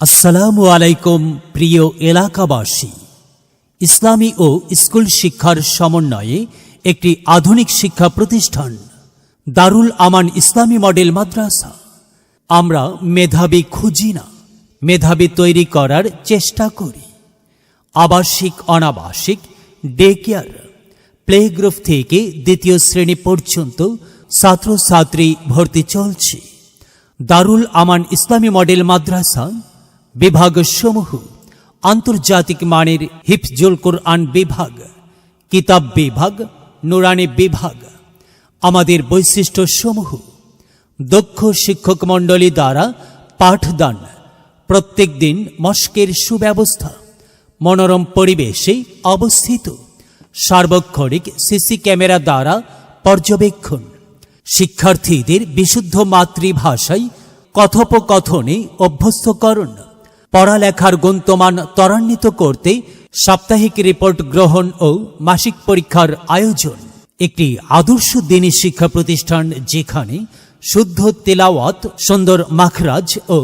আসসালামু আলাইকুম, প্রিয় এলাকাবাসী। ইসলামী ও স্কুল শিক্ষার সমন্বয়ে একটি আধুনিক শিক্ষা প্রতিষ্ঠান, দারুল আমান ইসলামী মডেল মাদ্রাসা। আমরা মেধাবী খুঁজি না, মেধাবী তৈরি করার চেষ্টা করি। আবাসিক, অনাবাসিক, ডে কেয়ার, প্লে গ্রুপ থেকে দ্বিতীয় শ্রেণি পর্যন্ত ছাত্রছাত্রী ভর্তি চলছে। দারুল আমান ইসলামী মডেল মাদ্রাসা বিভাগসমূহ, আন্তর্জাতিক মানের হিফজুল কোরআন বিভাগ, কিতাব বিভাগ, নুরানি বিভাগ। আমাদের বৈশিষ্ট্যসমূহ, দক্ষ শিক্ষক মণ্ডলী দ্বারা পাঠদান, প্রত্যেক দিন মস্কের সুব্যবস্থা, মনোরম পরিবেশে অবস্থিত, সার্বক্ষণিক সিসি ক্যামেরা দ্বারা পর্যবেক্ষণ। শিক্ষার্থীদের বিশুদ্ধ মাতৃভাষায় কথোপকথনে অভ্যস্তকরণ। পড়ালেখার গুণমান ত্বরান্বিত করতে সাপ্তাহিক রিপোর্ট গ্রহণ ও মাসিক পরীক্ষার আয়োজন। একটি আদর্শ দিনী শিক্ষা প্রতিষ্ঠান যেখানে শুদ্ধ তেলাওয়াত, সুন্দর মাখরাজ ও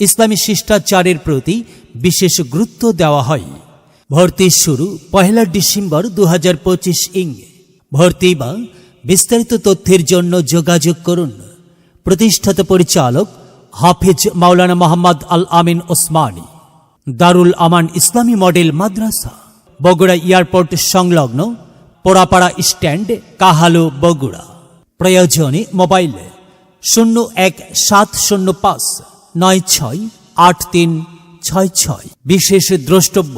ইসলামী শিষ্টাচারের প্রতি বিশেষ গুরুত্ব দেওয়া হয়। ভর্তি শুরু পহেলা ডিসেম্বর দু হাজার পঁচিশ ইং। ভর্তি বা বিস্তারিত তথ্যের জন্য যোগাযোগ করুন। প্রতিষ্ঠাতা পরিচালক হাফিজ মাওলানা মোহাম্মদ আল আমিন ওসমানী, দারুল আমান ইসলামী মডেল মাদ্রাসা, বগুড়া এয়ারপোর্ট সংলগ্ন পোড়াপাড়া স্ট্যান্ড, কাহালু, বগুড়া। প্রয়োজনে মোবাইল শূন্য এক সাত শূন্য পাঁচ নয় ছয় আট তিন ছয় ছয়। বিশেষ দ্রষ্টব্য,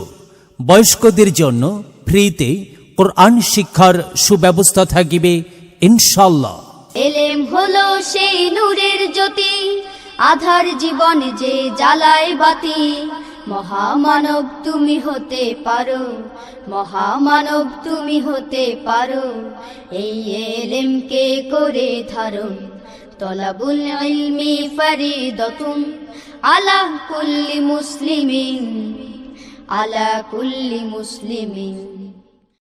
বয়স্কদের জন্য ফ্রিতে কোরআন শিক্ষার সুব্যবস্থা থাকিবে ইনশাল্লাহ এলেম হলো সেই নূরের জ্যোতি আধার জীবন যে জ্বালায় বাতি, মহামানব তুমি হতে পারো, মহামানব তুমি হতে পারো। এই এলেমকে করে ধারণ, তলাবুল ইলমি ফরিদতুন, আলা কুল্লি মুসলিমিন, আলা কুল্লি মুসলিমিন।